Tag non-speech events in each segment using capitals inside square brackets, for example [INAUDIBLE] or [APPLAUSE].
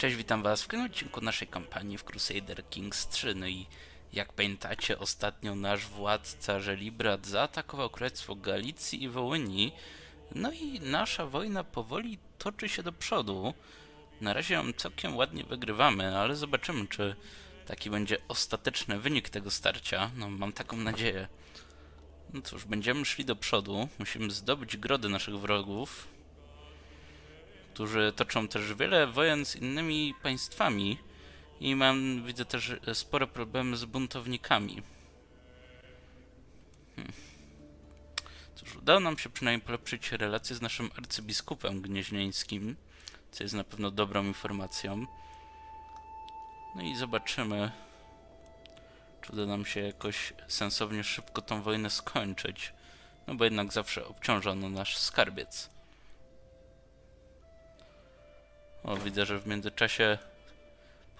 Cześć, witam was w kolejnym odcinku naszej kampanii w Crusader Kings 3. No i jak pamiętacie, ostatnio nasz władca Żelibrat zaatakował Królestwo Galicji i Wołyni. No i nasza wojna powoli toczy się do przodu. Na razie ją całkiem ładnie wygrywamy, ale zobaczymy, czy taki będzie ostateczny wynik tego starcia. No, mam taką nadzieję. No cóż, będziemy szli do przodu. Musimy zdobyć grody naszych wrogów którzy toczą też wiele wojen z innymi państwami i mam, widzę też e, spore problemy z buntownikami. Hmm. Cóż, udało nam się przynajmniej polepszyć relacje z naszym arcybiskupem gnieźnieńskim, co jest na pewno dobrą informacją. No i zobaczymy, czy uda nam się jakoś sensownie szybko tą wojnę skończyć. No bo jednak zawsze obciąża ono nasz skarbiec. O, widzę, że w międzyczasie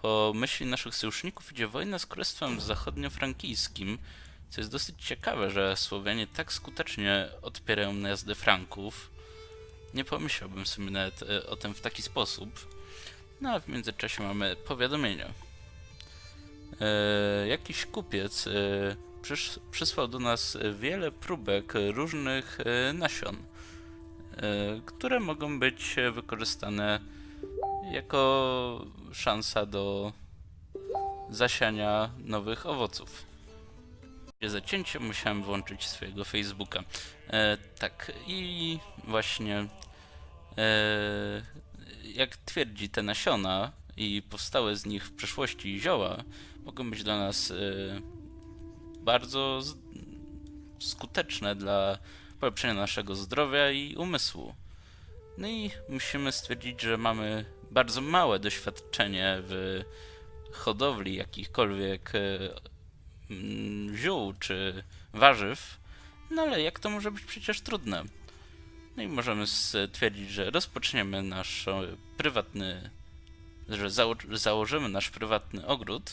po myśli naszych sojuszników idzie wojna z Królestwem Zachodniofrankijskim, co jest dosyć ciekawe, że Słowianie tak skutecznie odpierają najazdy Franków. Nie pomyślałbym sobie nawet e, o tym w taki sposób. No a w międzyczasie mamy powiadomienie. E, jakiś kupiec e, przysz, przysłał do nas wiele próbek różnych e, nasion, e, które mogą być wykorzystane jako szansa do zasiania nowych owoców. Zacięcie musiałem włączyć swojego Facebooka. E, tak, i właśnie e, jak twierdzi te nasiona i powstałe z nich w przeszłości zioła mogą być dla nas e, bardzo skuteczne dla polepszenia naszego zdrowia i umysłu. No i musimy stwierdzić, że mamy bardzo małe doświadczenie w hodowli jakichkolwiek e, mm, ziół czy warzyw, no ale jak to może być przecież trudne? No i możemy stwierdzić, że rozpoczniemy nasz prywatny, że zało założymy nasz prywatny ogród,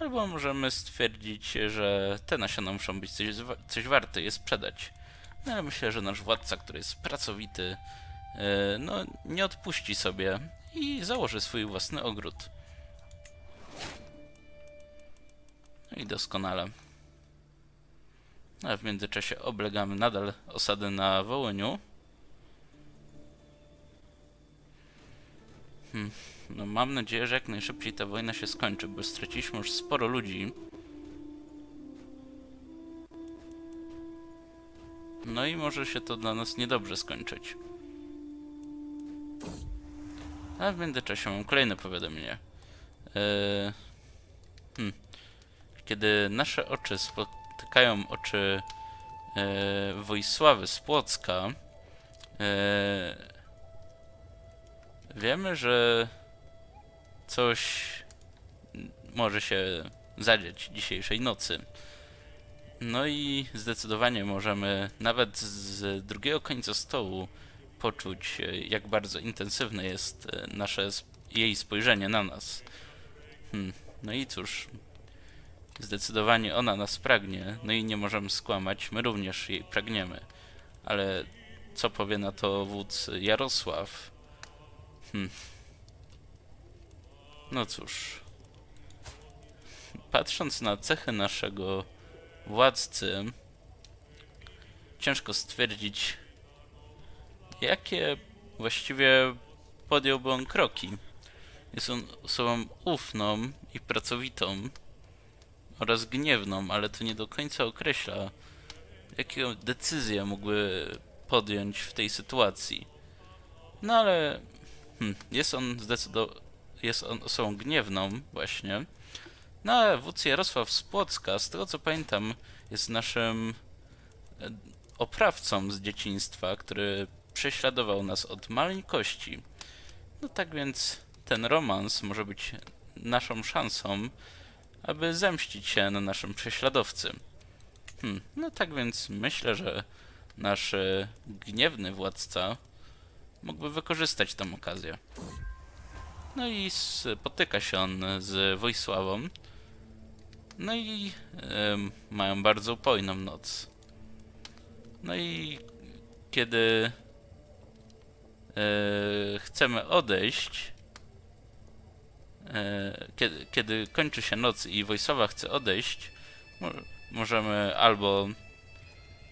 albo możemy stwierdzić, że te nasiona muszą być coś, coś warte je sprzedać. No ale myślę, że nasz władca, który jest pracowity, e, no nie odpuści sobie i założy swój własny ogród. No i doskonale. A w międzyczasie oblegamy nadal osadę na Wołyniu. Hmm. No mam nadzieję, że jak najszybciej ta wojna się skończy, bo straciliśmy już sporo ludzi. No i może się to dla nas niedobrze skończyć. A w międzyczasie mam kolejne powiadomienie. Eee, hmm. Kiedy nasze oczy spotykają oczy e, Wojsławy z Płocka, e, wiemy, że coś może się zadzieć dzisiejszej nocy. No i zdecydowanie możemy nawet z drugiego końca stołu poczuć, e, jak bardzo intensywne jest e, nasze jej spojrzenie na nas. Hmm. No i cóż, zdecydowanie ona nas pragnie, no i nie możemy skłamać, my również jej pragniemy. Ale co powie na to wódz Jarosław? Hmm. No cóż. Patrząc na cechy naszego władcy, ciężko stwierdzić, jakie właściwie podjąłby on kroki. Jest on osobą ufną i pracowitą oraz gniewną, ale to nie do końca określa, jakie decyzje mógłby podjąć w tej sytuacji. No ale hmm, jest on zdecydowanie jest on osobą gniewną właśnie. No ale wódz Jarosław z Płocka, z tego co pamiętam, jest naszym e, oprawcą z dzieciństwa, który prześladował nas od maleńkości. No tak więc ten romans może być naszą szansą, aby zemścić się na naszym prześladowcy. Hmm, no tak więc myślę, że nasz e, gniewny władca mógłby wykorzystać tę okazję. No i spotyka się on z Wojsławą. No i mają bardzo upojną noc. No i kiedy chcemy odejść, e, kiedy, kiedy kończy się noc i Wojsowa chce odejść, mo możemy albo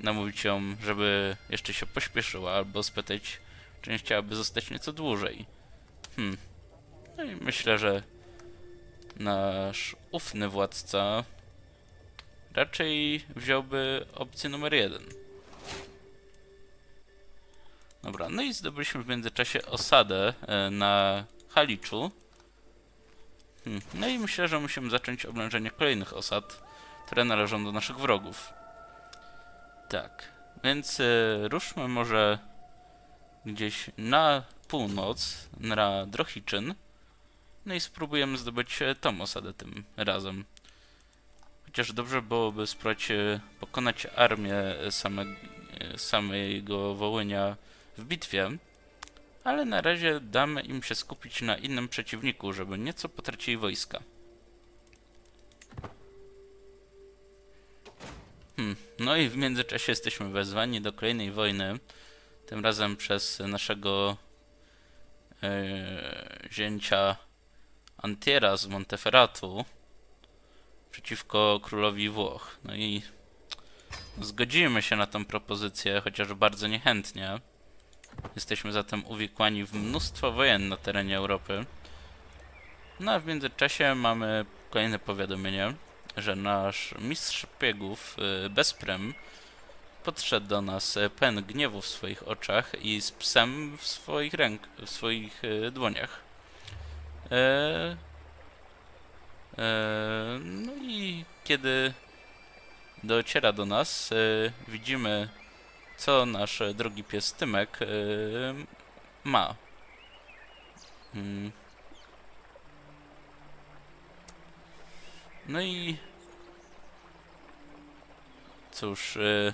namówić ją, żeby jeszcze się pośpieszyła, albo spytać, czy nie chciałaby zostać nieco dłużej. Hmm. No i myślę, że nasz ufny władca raczej wziąłby opcję numer jeden. Dobra, no i zdobyliśmy w międzyczasie osadę e, na Haliczu. Hmm. No i myślę, że musimy zacząć oblężenie kolejnych osad, które należą do naszych wrogów. Tak, więc e, ruszmy może gdzieś na północ, na Drohiczyn. No i spróbujemy zdobyć e, tą osadę tym razem. Chociaż dobrze byłoby spróbować pokonać armię same, samego Wołynia w bitwie, ale na razie damy im się skupić na innym przeciwniku, żeby nieco potracili wojska. Hmm. No i w międzyczasie jesteśmy wezwani do kolejnej wojny, tym razem przez naszego e, zięcia Antiera z Monteferratu przeciwko królowi Włoch. No i zgodzimy się na tę propozycję, chociaż bardzo niechętnie. Jesteśmy zatem uwikłani w mnóstwo wojen na terenie Europy. No a w międzyczasie mamy kolejne powiadomienie, że nasz mistrz szpiegów y, Bezprem podszedł do nas y, pełen gniewu w swoich oczach i z psem w swoich ręk, w swoich y, dłoniach. E, e, no i kiedy dociera do nas, e, widzimy co nasz drogi pies Tymek e, ma. Mm. No i cóż, e,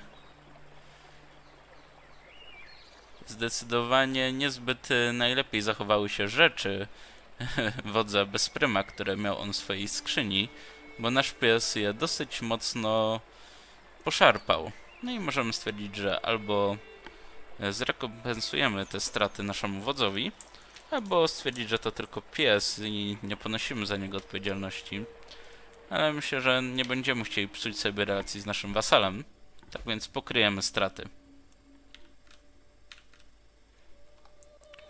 zdecydowanie niezbyt najlepiej zachowały się rzeczy [LAUGHS] wodza Bezpryma, które miał on w swojej skrzyni, bo nasz pies je dosyć mocno poszarpał. No i możemy stwierdzić, że albo e, zrekompensujemy te straty naszemu wodzowi, albo stwierdzić, że to tylko pies i nie ponosimy za niego odpowiedzialności. Ale myślę, że nie będziemy chcieli psuć sobie relacji z naszym wasalem, tak więc pokryjemy straty.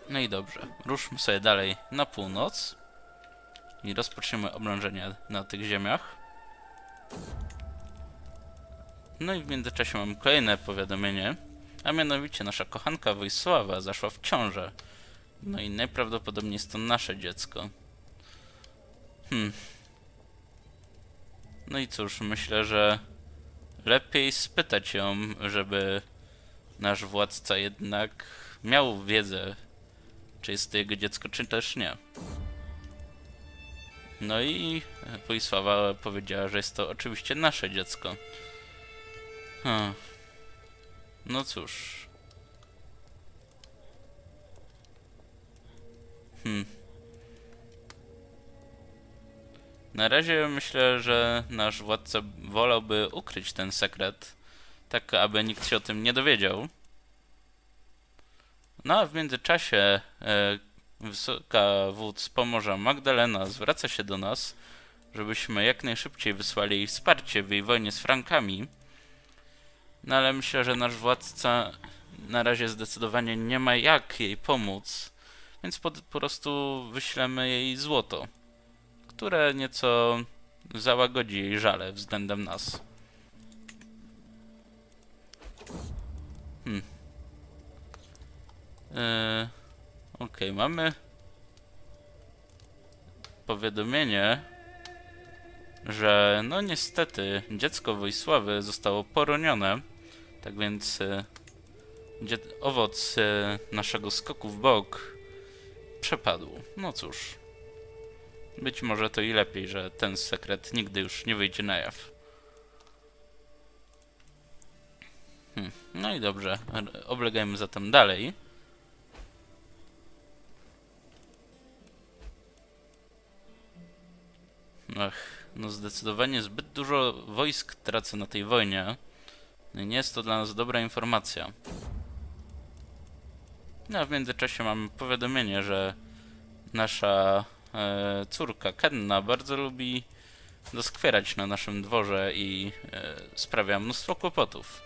No i dobrze, ruszmy sobie dalej na północ i rozpoczniemy oblężenie na tych ziemiach. No i w międzyczasie mam kolejne powiadomienie, a mianowicie nasza kochanka Wojsława zaszła w ciążę. No i najprawdopodobniej jest to nasze dziecko. Hmm. No i cóż, myślę, że lepiej spytać ją, żeby nasz władca jednak miał wiedzę, czy jest to jego dziecko, czy też nie. No i Wojsława powiedziała, że jest to oczywiście nasze dziecko. Hmm. No cóż. Hmm. Na razie myślę, że nasz władca wolałby ukryć ten sekret, tak aby nikt się o tym nie dowiedział. No a w międzyczasie e, wysoka wódz Pomorza Magdalena zwraca się do nas, żebyśmy jak najszybciej wysłali jej wsparcie w jej wojnie z Frankami. No ale myślę, że nasz władca na razie zdecydowanie nie ma jak jej pomóc, więc po, po prostu wyślemy jej złoto, które nieco załagodzi jej żale względem nas. Hmm. Eee, Okej, mamy powiadomienie, że no niestety dziecko Wojsławy zostało poronione, tak więc e, dzie- owoc e, naszego skoku w bok przepadł. No cóż, być może to i lepiej, że ten sekret nigdy już nie wyjdzie na jaw. Hmm. No i dobrze, oblegajmy zatem dalej. Ach, no zdecydowanie zbyt dużo wojsk tracę na tej wojnie. Nie jest to dla nas dobra informacja. No a w międzyczasie mamy powiadomienie, że nasza e, córka Kenna bardzo lubi doskwierać na naszym dworze i e, sprawia mnóstwo kłopotów.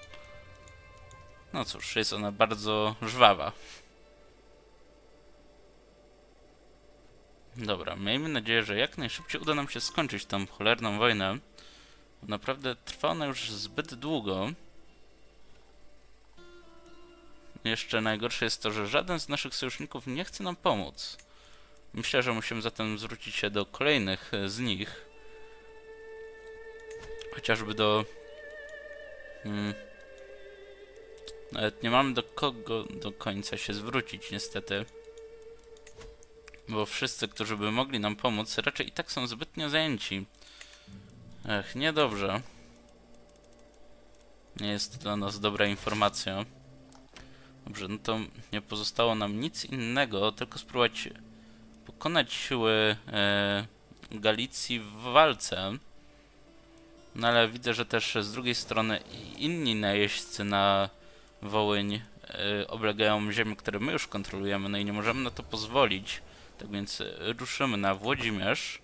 No cóż, jest ona bardzo żwawa. Dobra, miejmy nadzieję, że jak najszybciej uda nam się skończyć tą cholerną wojnę. Naprawdę trwa ona już zbyt długo. Jeszcze najgorsze jest to, że żaden z naszych sojuszników nie chce nam pomóc. Myślę, że musimy zatem zwrócić się do kolejnych e, z nich. Chociażby do... Hmm, nawet nie mamy do kogo do końca się zwrócić, niestety. Bo wszyscy, którzy by mogli nam pomóc, raczej i tak są zbytnio zajęci. Ech, niedobrze. Nie jest to dla nas dobra informacja. Dobrze, no to nie pozostało nam nic innego, tylko spróbować pokonać siły e, Galicji w walce. No ale widzę, że też z drugiej strony inni najeźdźcy na Wołyń e, oblegają ziemię, które my już kontrolujemy, no i nie możemy na to pozwolić. Tak więc e, ruszymy na Włodzimierz.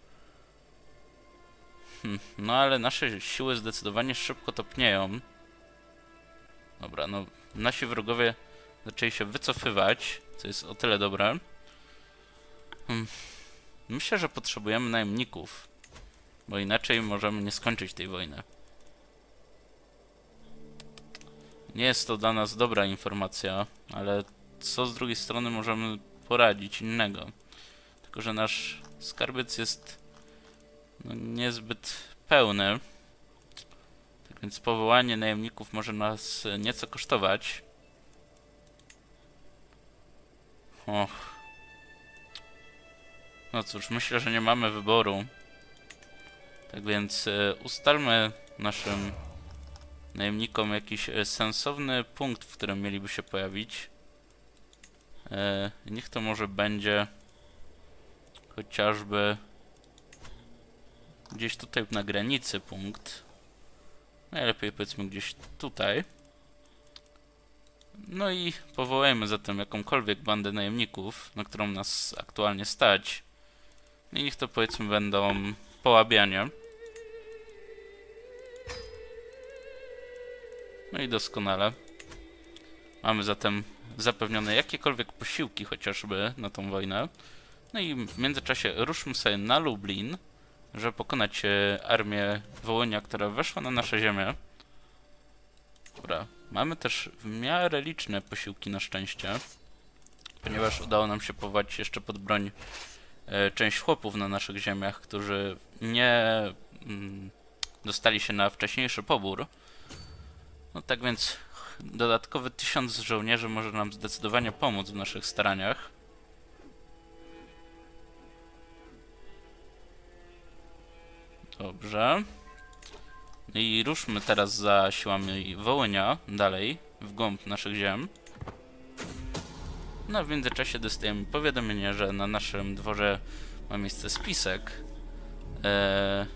Hm, no ale nasze siły zdecydowanie szybko topnieją. Dobra, no nasi wrogowie zaczęli się wycofywać, co jest o tyle dobre. Hmm. Myślę, że potrzebujemy najemników, bo inaczej możemy nie skończyć tej wojny. Nie jest to dla nas dobra informacja, ale co z drugiej strony możemy poradzić innego? Tylko, że nasz skarbiec jest no, niezbyt pełny. Tak więc powołanie najemników może nas e, nieco kosztować. Och. No cóż, myślę, że nie mamy wyboru. Tak więc e, ustalmy naszym najemnikom jakiś e, sensowny punkt, w którym mieliby się pojawić. E, niech to może będzie chociażby gdzieś tutaj na granicy punkt. Najlepiej powiedzmy gdzieś tutaj. No i powołajmy zatem jakąkolwiek bandę najemników, na którą nas aktualnie stać. I niech to powiedzmy będą połabiania. No i doskonale. Mamy zatem zapewnione jakiekolwiek posiłki chociażby na tą wojnę. No i w międzyczasie ruszmy sobie na Lublin, żeby pokonać e, armię Wołynia, która weszła na nasze ziemię. Dobra, mamy też w miarę liczne posiłki na szczęście, ponieważ udało nam się powołać jeszcze pod broń e, część chłopów na naszych ziemiach, którzy nie mm, dostali się na wcześniejszy pobór. No tak więc dodatkowy tysiąc żołnierzy może nam zdecydowanie pomóc w naszych staraniach. Dobrze. I ruszmy teraz za siłami Wołynia, dalej, w głąb naszych ziem. No w międzyczasie dostajemy powiadomienie, że na naszym dworze ma miejsce spisek, e,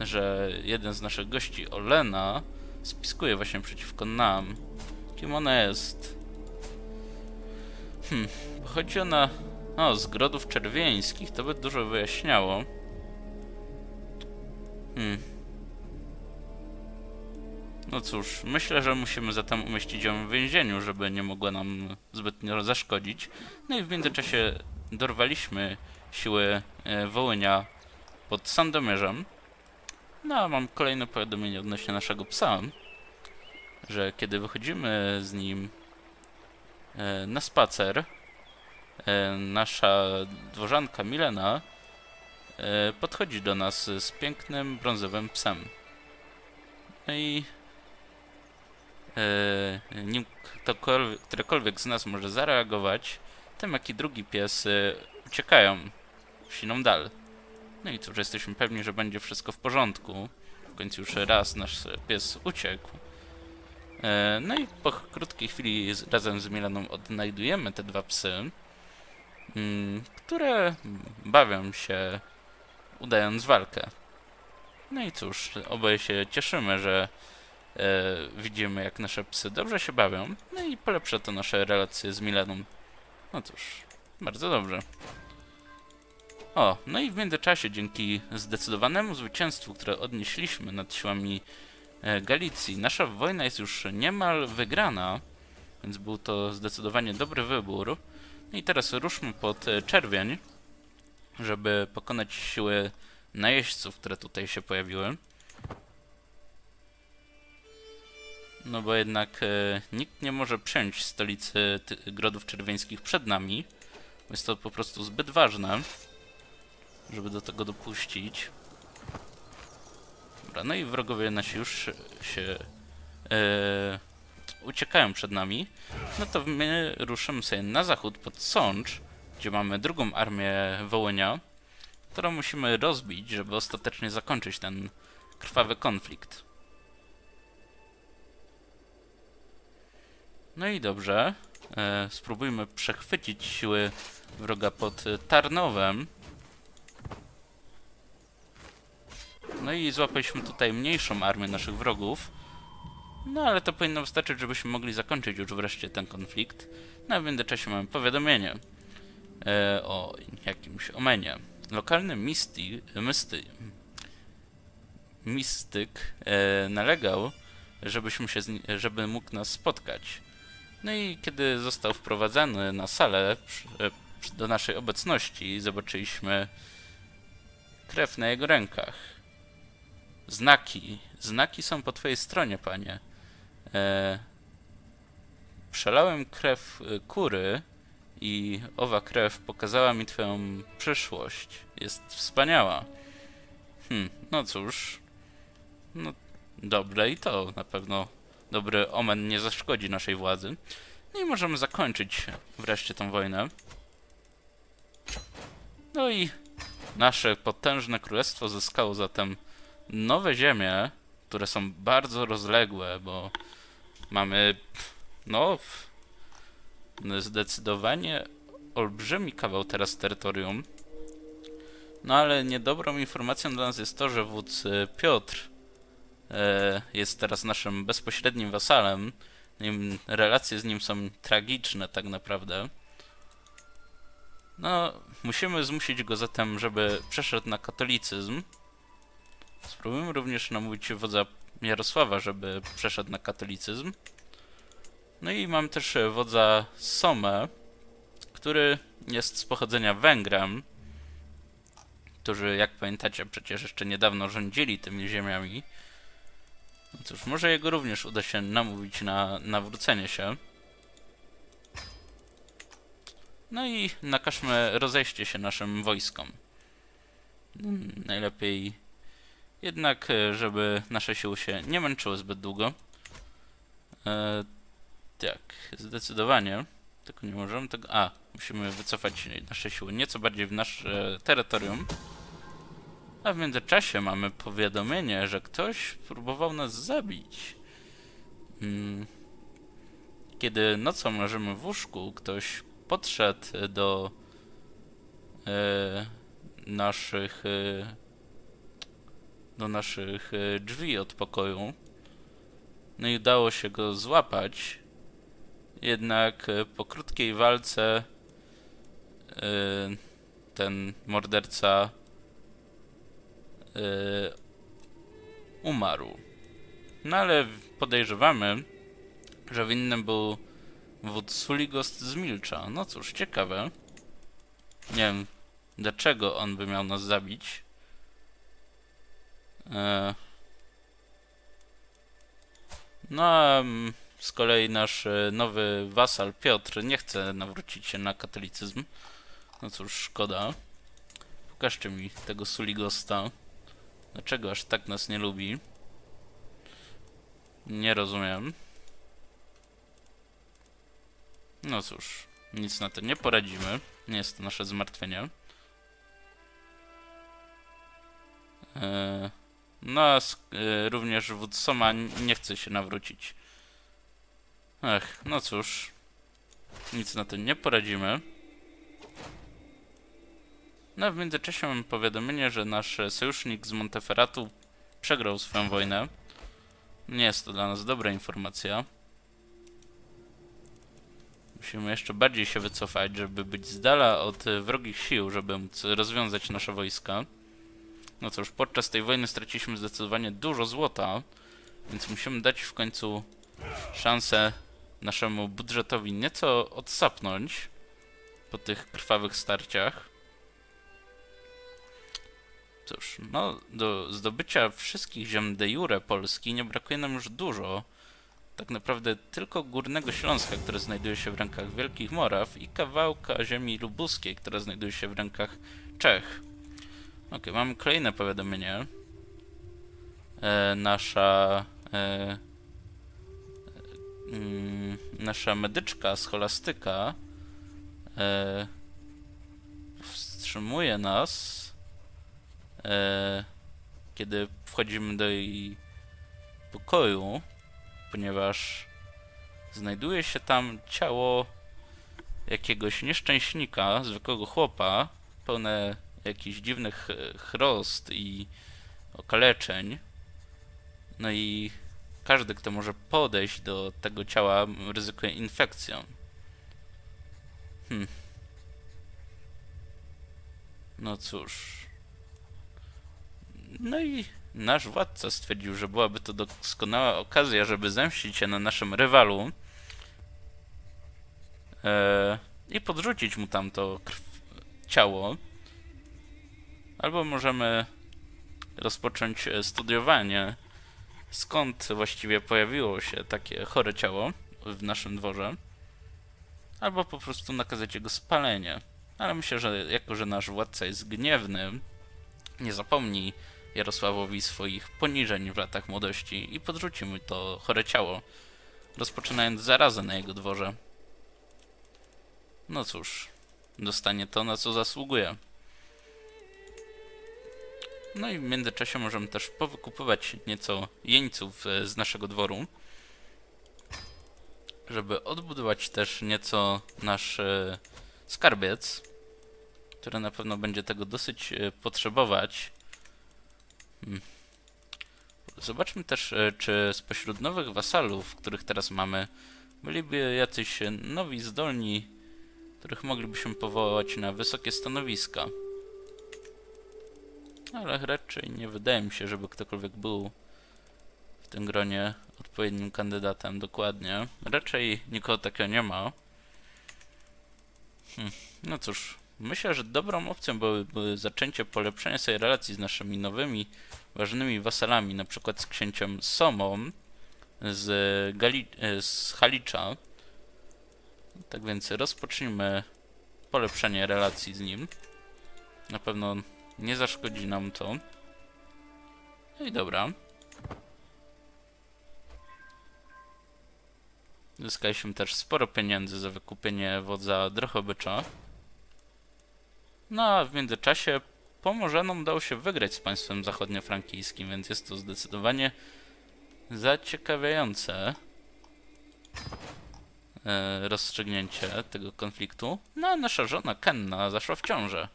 że jeden z naszych gości, Olena, spiskuje właśnie przeciwko nam. Kim ona jest? Hmm, pochodzi ona o, z grodów czerwieńskich, to by dużo wyjaśniało. Hmm. No cóż, myślę, że musimy zatem umieścić ją w więzieniu, żeby nie mogła nam zbytnio zaszkodzić. No i w międzyczasie dorwaliśmy siły e, Wołynia pod Sandomierzem. No a mam kolejne powiadomienie odnośnie naszego psa, że kiedy wychodzimy z nim e, na spacer, e, nasza dworzanka Milena podchodzi do nas z pięknym brązowym psem. No i nim ktokolwiek, którekolwiek z nas może zareagować, tym jak i drugi pies e, uciekają w siną dal. No i cóż, jesteśmy pewni, że będzie wszystko w porządku. W końcu już raz nasz pies uciekł. E, no i po krótkiej chwili razem z Milaną odnajdujemy te dwa psy, mm, które bawią się udając walkę. No i cóż, oboje się cieszymy, że e, widzimy jak nasze psy dobrze się bawią, no i polepsza to nasze relacje z Milaną. No cóż, bardzo dobrze. O, no i w międzyczasie dzięki zdecydowanemu zwycięstwu, które odnieśliśmy nad siłami e, Galicji, nasza wojna jest już niemal wygrana, więc był to zdecydowanie dobry wybór. No i teraz ruszmy pod e, czerwień, żeby pokonać siły najeźdźców, które tutaj się pojawiły. No bo jednak e, nikt nie może przejąć stolicy Grodów Czerwińskich przed nami. Jest to po prostu zbyt ważne, żeby do tego dopuścić. Dobra, no i wrogowie nasi już się e, uciekają przed nami. No to my ruszymy sobie na zachód pod Sącz, gdzie mamy drugą armię Wołynia, którą musimy rozbić, żeby ostatecznie zakończyć ten krwawy konflikt. No i dobrze. E, spróbujmy przechwycić siły wroga pod Tarnowem. No i złapaliśmy tutaj mniejszą armię naszych wrogów. No ale to powinno wystarczyć, żebyśmy mogli zakończyć już wreszcie ten konflikt. No w międzyczasie mamy powiadomienie e, o jakimś omenie. Lokalny misty, mysty, mistyk e, nalegał, żebyśmy się żeby mógł nas spotkać. No i kiedy został wprowadzany na salę e, do naszej obecności, zobaczyliśmy krew na jego rękach. Znaki. Znaki są po twojej stronie, panie. E, przelałem krew e, kury i owa krew pokazała mi twoją przyszłość. Jest wspaniała. Hm, no cóż. No, dobre i to na pewno dobry omen nie zaszkodzi naszej władzy. No i możemy zakończyć wreszcie tą wojnę. No i nasze potężne królestwo zyskało zatem nowe ziemie, które są bardzo rozległe, bo mamy no zdecydowanie olbrzymi kawał teraz terytorium. No ale niedobrą informacją dla nas jest to, że wódz Piotr jest teraz naszym bezpośrednim wasalem. Relacje z nim są tragiczne tak naprawdę. No, musimy zmusić go zatem, żeby przeszedł na katolicyzm. Spróbujmy również namówić wodza Jarosława, żeby przeszedł na katolicyzm. No i mam też e, wodza Somę, który jest z pochodzenia Węgrem, którzy, jak pamiętacie, przecież jeszcze niedawno rządzili tymi ziemiami. No cóż, może jego również uda się namówić na nawrócenie się. No i nakażmy rozejście się naszym wojskom. Mm, Najlepiej jednak, e, żeby nasze siły się nie męczyły zbyt długo. E, tak, zdecydowanie. Tylko nie możemy tego... A, musimy wycofać nasze siły nieco bardziej w nasze terytorium. A w międzyczasie mamy powiadomienie, że ktoś próbował nas zabić. Mm. Kiedy nocą leżymy w łóżku, ktoś podszedł do e, naszych e, do naszych e, drzwi od pokoju. No i udało się go złapać. Jednak e, po krótkiej walce e, ten morderca umarł. No ale podejrzewamy, że winnym był wódz Suligost z Milcza. No cóż, ciekawe. Nie wiem, dlaczego on by miał nas zabić. E, No a mm, z kolei nasz e, nowy wasal Piotr nie chce nawrócić się na katolicyzm. No cóż, szkoda. Pokażcie mi tego Suligosta. Dlaczego aż tak nas nie lubi? Nie rozumiem. No cóż, nic na to nie poradzimy. Nie jest to nasze zmartwienie. Eee, no e, również wódz Soma nie chce się nawrócić. Ech, no cóż. Nic na to nie poradzimy. No w międzyczasie mam powiadomienie, że nasz sojusznik z Monteferratu przegrał swoją wojnę. Nie jest to dla nas dobra informacja. Musimy jeszcze bardziej się wycofać, żeby być z dala od wrogich sił, żeby móc rozwiązać nasze wojska. No cóż, podczas tej wojny straciliśmy zdecydowanie dużo złota, więc musimy dać w końcu szansę naszemu budżetowi nieco odsapnąć po tych krwawych starciach. Cóż, no, do zdobycia wszystkich ziem de jure Polski nie brakuje nam już dużo. Tak naprawdę tylko Górnego Śląska, które znajduje się w rękach Wielkich Moraw i kawałka ziemi lubuskiej, która znajduje się w rękach Czech. Ok, mamy kolejne powiadomienie. E, nasza e, mm, nasza medyczka scholastyka e, wstrzymuje nas, kiedy wchodzimy do jej pokoju, ponieważ znajduje się tam ciało jakiegoś nieszczęśnika, zwykłego chłopa, pełne jakichś dziwnych e, chrost i okaleczeń. No i każdy, kto może podejść do tego ciała, ryzykuje infekcją. Hmm. No cóż. No i nasz władca stwierdził, że byłaby to doskonała okazja, żeby zemścić się na naszym rywalu e, i podrzucić mu tamto krw, ciało. Albo możemy rozpocząć e, studiowanie, skąd właściwie pojawiło się takie chore ciało w naszym dworze, albo po prostu nakazać jego spalenie. Ale myślę, że jako, że nasz władca jest gniewny, nie zapomni Jarosławowi swoich poniżeń w latach młodości i podrzuci mu to chore ciało, rozpoczynając zarazę na jego dworze. No cóż, dostanie to, na co zasługuje. No i w międzyczasie możemy też powykupować nieco jeńców e, z naszego dworu, żeby odbudować też nieco nasz e, skarbiec, który na pewno będzie tego dosyć e, potrzebować. Hmm. Zobaczmy też, e, czy spośród nowych wasalów, których teraz mamy, byliby jacyś nowi, zdolni, których moglibyśmy powołać na wysokie stanowiska. Ale raczej nie wydaje mi się, żeby ktokolwiek był w tym gronie odpowiednim kandydatem dokładnie. Raczej nikogo takiego nie ma. Hm. No cóż, myślę, że dobrą opcją byłoby zaczęcie polepszenia sobie relacji z naszymi nowymi, ważnymi wasalami, na przykład z księciem Somą z, Gali z Halicza. Tak więc rozpocznijmy polepszenie relacji z nim. Na pewno nie zaszkodzi nam to. No i dobra. Zyskaliśmy też sporo pieniędzy za wykupienie wodza Drochobycza. No a w międzyczasie Pomorzanom udało się wygrać z państwem zachodniofrankijskim, więc jest to zdecydowanie zaciekawiające e, rozstrzygnięcie tego konfliktu. No a nasza żona Kenna zaszła w ciążę.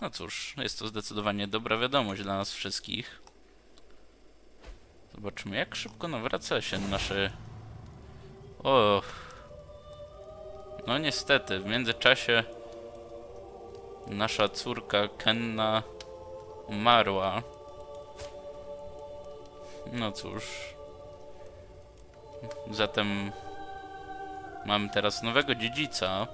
No cóż, jest to zdecydowanie dobra wiadomość dla nas wszystkich. Zobaczmy, jak szybko nawraca się nasze... Och. No niestety, w międzyczasie nasza córka Kenna umarła. No cóż. Zatem mamy teraz nowego dziedzica.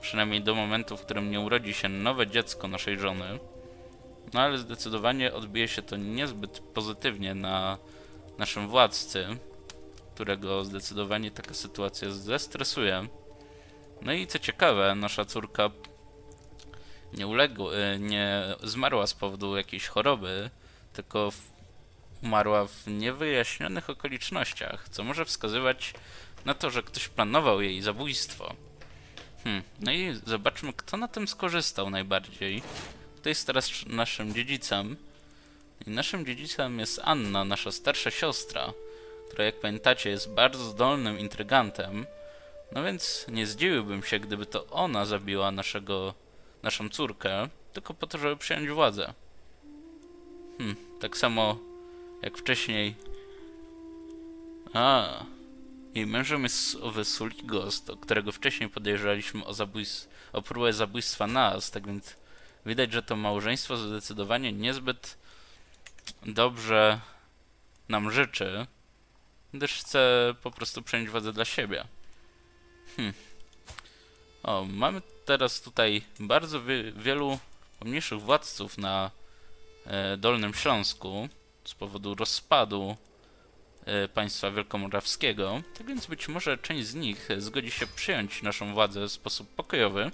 Przynajmniej do momentu, w którym nie urodzi się nowe dziecko naszej żony. No ale zdecydowanie odbije się to niezbyt pozytywnie na naszym władcy, którego zdecydowanie taka sytuacja zestresuje. No i co ciekawe, nasza córka nie uległa, nie zmarła z powodu jakiejś choroby, tylko umarła w niewyjaśnionych okolicznościach, co może wskazywać na to, że ktoś planował jej zabójstwo. Hmm. No i zobaczmy, kto na tym skorzystał najbardziej. Kto jest teraz naszym dziedzicem? I naszym dziedzicem jest Anna, nasza starsza siostra, która jak pamiętacie jest bardzo zdolnym intrygantem. No więc nie zdziwiłbym się, gdyby to ona zabiła naszego, naszą córkę, tylko po to, żeby przejąć władzę. Hmm, tak samo jak wcześniej. A, Jej mężem jest owy Suligost, o którego wcześniej podejrzewaliśmy o, zabójstw- o próbę zabójstwa nas, tak więc widać, że to małżeństwo zdecydowanie niezbyt dobrze nam życzy, gdyż chce po prostu przejąć władzę dla siebie. Hm. O, mamy teraz tutaj bardzo wie- wielu pomniejszych władców na e, Dolnym Śląsku z powodu rozpadu e, państwa wielkomorawskiego, tak więc być może część z nich zgodzi się przyjąć naszą władzę w sposób pokojowy.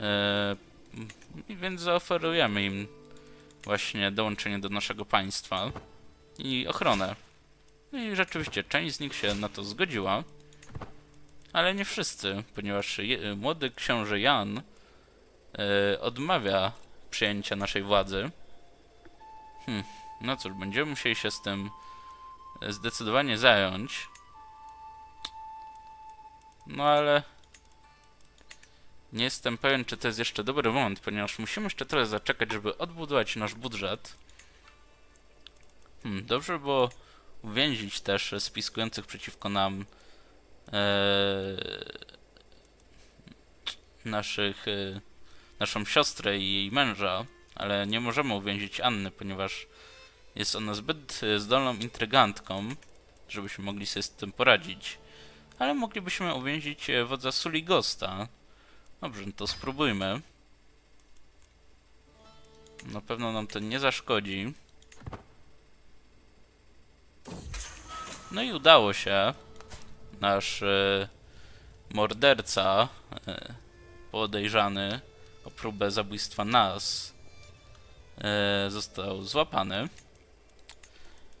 E, więc zaoferujemy im właśnie dołączenie do naszego państwa i ochronę. No i rzeczywiście część z nich się na to zgodziła, ale nie wszyscy, ponieważ je, młody książę Jan e, odmawia przyjęcia naszej władzy. Hmm, no cóż, będziemy musieli się z tym e, zdecydowanie zająć. No ale nie jestem pewien, czy to jest jeszcze dobry moment, ponieważ musimy jeszcze trochę zaczekać, żeby odbudować nasz budżet. Hmm, dobrze by było uwięzić też spiskujących przeciwko nam naszych, e, naszą siostrę i jej męża, ale nie możemy uwięzić Anny, ponieważ jest ona zbyt e, zdolną intrygantką, żebyśmy mogli sobie z tym poradzić. Ale moglibyśmy uwięzić e, wodza Suligosta. Dobrze, no to spróbujmy. Na pewno nam to nie zaszkodzi. No i udało się. Nasz e, morderca, e, podejrzany o próbę zabójstwa nas, e, został złapany.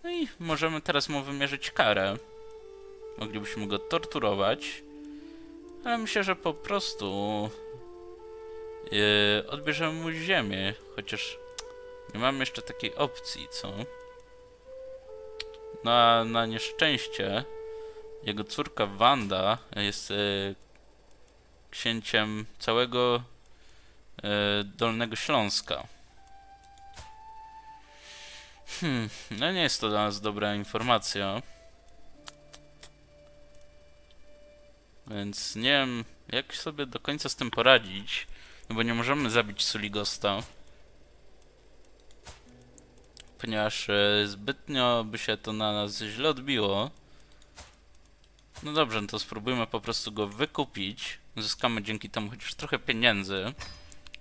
No i możemy teraz mu wymierzyć karę. Moglibyśmy go torturować, ale myślę, że po prostu odbierzemy mu ziemię, chociaż nie mamy jeszcze takiej opcji, co? Na, na nieszczęście jego córka Wanda jest e, księciem całego e, Dolnego Śląska. Hmm, no nie jest to dla nas dobra informacja. Więc nie wiem, jak sobie do końca z tym poradzić, no bo nie możemy zabić Suligosta. Ponieważ e, zbytnio by się to na nas źle odbiło. No dobrze, no to spróbujmy po prostu go wykupić. Zyskamy dzięki temu chociaż trochę pieniędzy.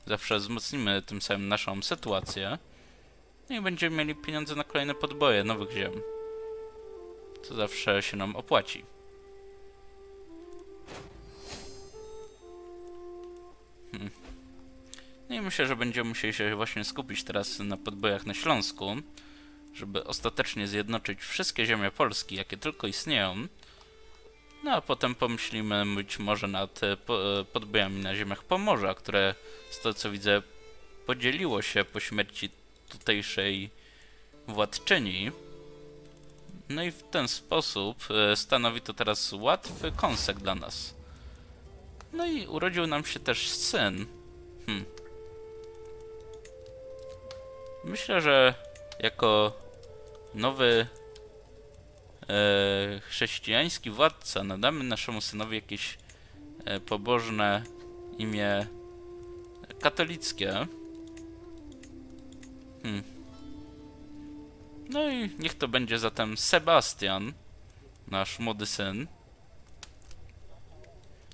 Zawsze wzmocnimy tym samym naszą sytuację. No i będziemy mieli pieniądze na kolejne podboje nowych ziem. Co zawsze się nam opłaci. Hmm. No i myślę, że będziemy musieli się właśnie skupić teraz na podbojach na Śląsku, żeby ostatecznie zjednoczyć wszystkie ziemie Polski, jakie tylko istnieją. No a potem pomyślimy być może nad e, e, podbojami na ziemiach Pomorza, które z tego co widzę podzieliło się po śmierci tutejszej władczyni. No i w ten sposób e, stanowi to teraz łatwy kąsek dla nas. No i urodził nam się też syn. Hmm. Myślę, że jako nowy chrześcijański władca nadamy naszemu synowi jakieś e, pobożne imię katolickie. Hmm. No i niech to będzie zatem Sebastian, nasz młody syn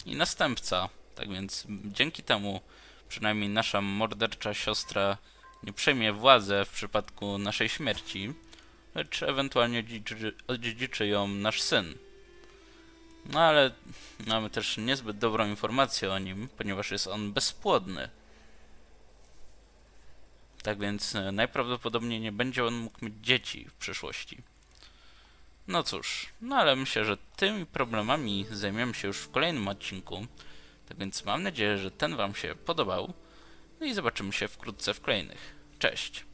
i następca. Tak więc dzięki temu przynajmniej nasza mordercza siostra nie przejmie władzę w przypadku naszej śmierci, lecz ewentualnie dziedziczy, odziedziczy ją nasz syn. No ale mamy też niezbyt dobrą informację o nim, ponieważ jest on bezpłodny. Tak więc e, najprawdopodobniej nie będzie on mógł mieć dzieci w przyszłości. No cóż, no ale myślę, że tymi problemami zajmiemy się już w kolejnym odcinku. Tak więc mam nadzieję, że ten Wam się podobał. No i zobaczymy się wkrótce w kolejnych. Cześć!